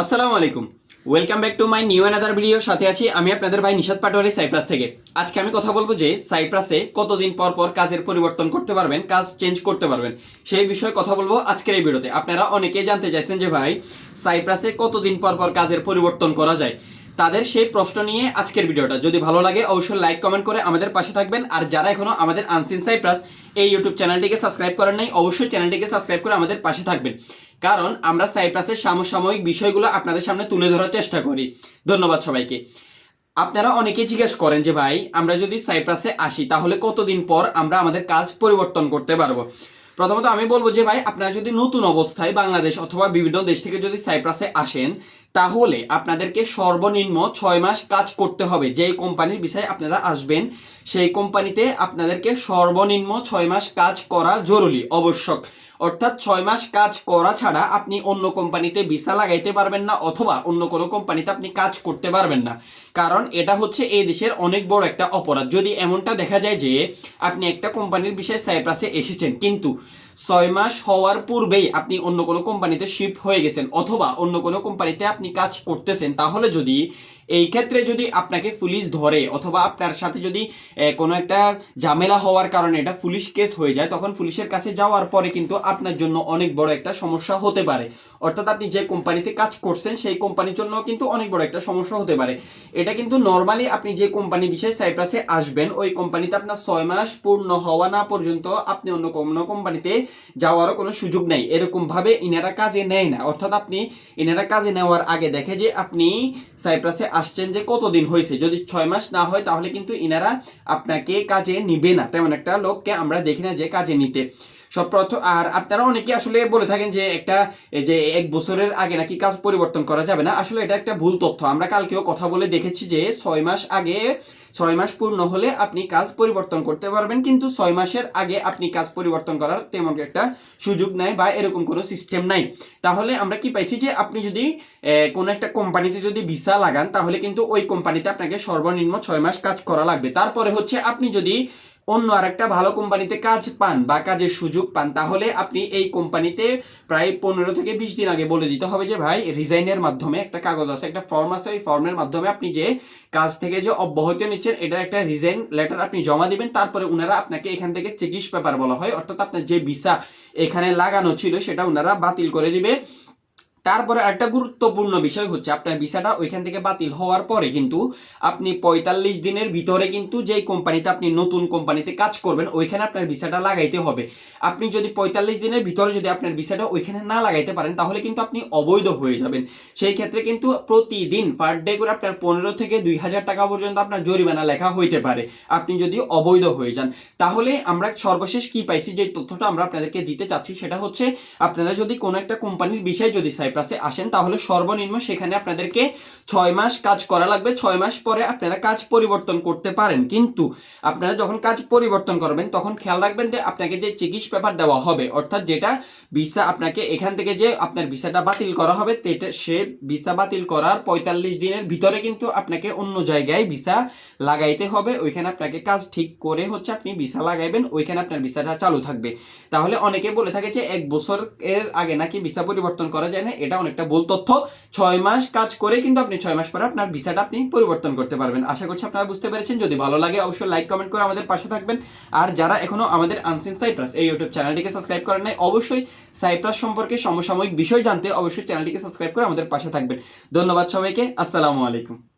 আসসালামু আলাইকুম। Welcome back to my new another video সাথে আছি আমি আপনাদের ভাই নিশাদ পাটোয়ারি সাইপ্রাস থেকে। আজকে আমি কথা বলব যে সাইপ্রাসে কতদিন পর পর কাজের পরিবর্তন করতে পারবেন, কাজ চেঞ্জ করতে পারবেন। সেই বিষয়ে কথা বলব আজকের এই ভিডিওতে। আপনারা অনেকেই জানতে চাইছেন যে ভাই সাইপ্রাসে কতদিন পর পর কাজের পরিবর্তন করা যায়? তাদের সেই প্রশ্ন নিয়ে আজকের ভিডিওটা। যদি ভালো লাগে, অবশ্যই লাইক কমেন্ট করে আমাদের পাশে থাকবেন। আর যারা এখনও আমাদের আনসিন সাইপ্রাস এই ইউটিউব চ্যানেলটিকে সাবস্ক্রাইব করেন নাই, অবশ্যই চ্যানেলটিকে সাবস্ক্রাইব করে আমাদের পাশে থাকবেন। কারণ আমরা সাইপ্রাসের সমসাময়িক বিষয়গুলো আপনাদের সামনে তুলে ধরার চেষ্টা করি। ধন্যবাদ সবাইকে। আপনারা অনেকেই জিজ্ঞেস করেন যে ভাই, আমরা যদি সাইপ্রাসে আসি, তাহলে কতদিন পর আমরা আমাদের কাজ পরিবর্তন করতে পারব? প্রথমত আমি বলব যে ভাই, আপনারা যদি নতুন অবস্থায় বাংলাদেশ অথবা বিভিন্ন দেশ থেকে যদি সাইপ্রাসে আসেন, তাহলে আপনাদেরকে সর্বনিম্ন ছয় মাস কাজ করতে হবে। যেই কোম্পানির বিষয়ে আপনারা আসবেন, সেই কোম্পানিতে আপনাদেরকে সর্বনিম্ন ছয় মাস কাজ করা জরুরি, আবশ্যক। অর্থাৎ ছয় মাস কাজ করা ছাড়া আপনি অন্য কোম্পানিতে ভিসা লাগাইতে পারবেন না অথবা অন্য কোনো কোম্পানিতে আপনি কাজ করতে পারবেন না। কারণ এটা হচ্ছে এই দেশের অনেক বড় একটা অপরাধ। যদি এমনটা দেখা যায় যে আপনি একটা কোম্পানির বিষয়ে সাইপ্রাসে এসেছেন, কিন্তু ছয় মাস হওয়ার পূর্বেই আপনি অন্য কোনো কোম্পানিতে শিফট হয়ে গেছেন অথবা অন্য কোনো কোম্পানিতে আপনি কাজ করতেছেন, তাহলে যদি এই ক্ষেত্রে যদি আপনাকে পুলিশ ধরে অথবা আপনার সাথে যদি কোনো একটা ঝামেলা হওয়ার কারণে এটা পুলিশ কেস হয়ে যায়, তখন পুলিশের কাছে যাওয়ার পরে কিন্তু আপনার জন্য অনেক বড় একটা সমস্যা হতে পারে। অর্থাৎ আপনি যে কোম্পানিতে কাজ করছেন, সেই কোম্পানির জন্য কিন্তু অনেক বড় একটা সমস্যা হতে পারে। এটা কিন্তু নর্মালি আপনি যে কোম্পানি বিশেষ সাইপ্রাসে আসবেন, ওই কোম্পানিতে আপনার ছয় মাস পূর্ণ হওয়া না পর্যন্ত আপনি অন্য কোনো কোম্পানিতে যাওয়ারও কোনো সুযোগ নেই। এরকমভাবে ইনারা কাজে নেয় না। অর্থাৎ আপনি ইনারা কাজে নেওয়ার আগে দেখে যে আপনি সাইপ্রাসে আসছেন যে কতদিন হয়েছে। যদি ছয় মাস না হয় তাহলে কিন্তু ইনারা আপনাকে কাজে নিবে না। তেমন একটা লোককে আমরা দেখি না যে কাজে নিতে। সব প্রথম আর আপনারা অনেকে আসলে বলে থাকেন যে একটা যে এক বছরের আগে নাকি কাজ পরিবর্তন করা যাবে না। আসলে এটা একটা ভুল তথ্য। আমরা কালকেও কথা বলে দেখেছি যে ছয় মাস আগে, ছয় মাস পূর্ণ হলে আপনি কাজ পরিবর্তন করতে পারবেন, কিন্তু ছয় মাসের আগে আপনি কাজ পরিবর্তন করার তেমন একটা সুযোগ নাই বা এরকম কোনো সিস্টেম নাই। তাহলে আমরা কি পাইছি যে আপনি যদি কোনো একটা কোম্পানিতে যদি ভিসা লাগান, তাহলে কিন্তু ওই কোম্পানিতে আপনাকে সর্বনিম্ন ছয় মাস কাজ করা লাগবে। তারপরে হচ্ছে আপনি যদি অন্য আরেকটা ভালো কোম্পানিতে কাজ পান বা কাজের সুযোগ পান, তাহলে আপনি এই কোম্পানিতে প্রায় পনেরো থেকে বিশ দিন আগে বলে দিতে হবে যে, ভাই রিজাইনের মাধ্যমে একটা কাগজ আছে, একটা ফর্ম আছে, ওই ফর্মের মাধ্যমে আপনি যে কাজ থেকে যে অব্যাহতি নিচ্ছেন, এটার একটা রিজাইন লেটার আপনি জমা দিবেন। তারপরে ওনারা আপনাকে এখান থেকে চেকিস পেপার বলা হয়, অর্থাৎ আপনার যে ভিসা এখানে লাগানো ছিল, সেটা ওনারা বাতিল করে দিবে। তারপরে একটা গুরুত্বপূর্ণ বিষয় হচ্ছে আপনার ভিসাটা ওইখান থেকে বাতিল হওয়ার পরে কিন্তু আপনি পঁয়তাল্লিশ দিনের ভিতরে কিন্তু যেই কোম্পানিতে আপনি নতুন কোম্পানিতে কাজ করবেন, ওইখানে আপনার ভিসাটা লাগাইতে হবে। আপনি যদি পঁয়তাল্লিশ দিনের ভিতরে যদি আপনার ভিসাটা ওইখানে না লাগাইতে পারেন, তাহলে কিন্তু আপনি অবৈধ হয়ে যাবেন। সেই ক্ষেত্রে কিন্তু প্রতিদিন পার ডে করে আপনার পনেরো থেকে দুই হাজার টাকা পর্যন্ত আপনার জরিমানা লেখা হইতে পারে, আপনি যদি অবৈধ হয়ে যান। তাহলে আমরা সর্বশেষ কি পাইছি, যে তথ্যটা আমরা আপনাদেরকে দিতে চাচ্ছি, সেটা হচ্ছে আপনারা যদি কোনো একটা কোম্পানির বিষয়ে যদি সাইপ্রাসে আসেন, তাহলে সর্বনিম্ন সেখানে আপনাদেরকে ছয় মাস কাজ করা লাগবে। ছয় মাস পরে আপনারা কাজ পরিবর্তন করতে পারেন। কিন্তু আপনারা যখন কাজ পরিবর্তন করবেন, তখন খেয়াল রাখবেন যে আপনাকে যে চিকিৎস পেপার দেওয়া হবে, অর্থাৎ যেটা ভিসা আপনাকে এখান থেকে যে আপনার ভিসাটা বাতিল করা হবে সে ভিসা বাতিল করার পঁয়তাল্লিশ দিনের ভিতরে কিন্তু আপনাকে অন্য জায়গায় ভিসা লাগাইতে হবে। ওইখানে আপনাকে কাজ ঠিক করে হচ্ছে আপনি ভিসা লাগাইবেন, ওইখানে আপনার ভিসাটা চালু থাকবে। তাহলে অনেকে বলে থাকে যে এক বছর এর আগে নাকি ভিসা পরিবর্তন করা যায় না এটা অনেকটা ভুল তথ্য। ছয় মাস কাজ করে কিন্তু আপনি ছয় মাস পরে আপনার ভিসাটা আপনি পরিবর্তন করতে পারবেন। আশা করছি আপনারা বুঝতে পেরেছেন। যদি ভালো লাগে অবশ্যই লাইক কমেন্ট করে আমাদের পাশে থাকবেন। আর যারা এখনও আমাদের আনসিন সাইপ্রাস এই ইউটিউব চ্যানেলটিকে সাবস্ক্রাইব করেন নাই, অবশ্যই সাইপ্রাস সম্পর্কে সমসাময়িক বিষয় জানতে অবশ্যই চ্যানেলটিকে সাবস্ক্রাইব করে আমাদের পাশে থাকবেন। ধন্যবাদ সবাইকে। আসসালামু আলাইকুম।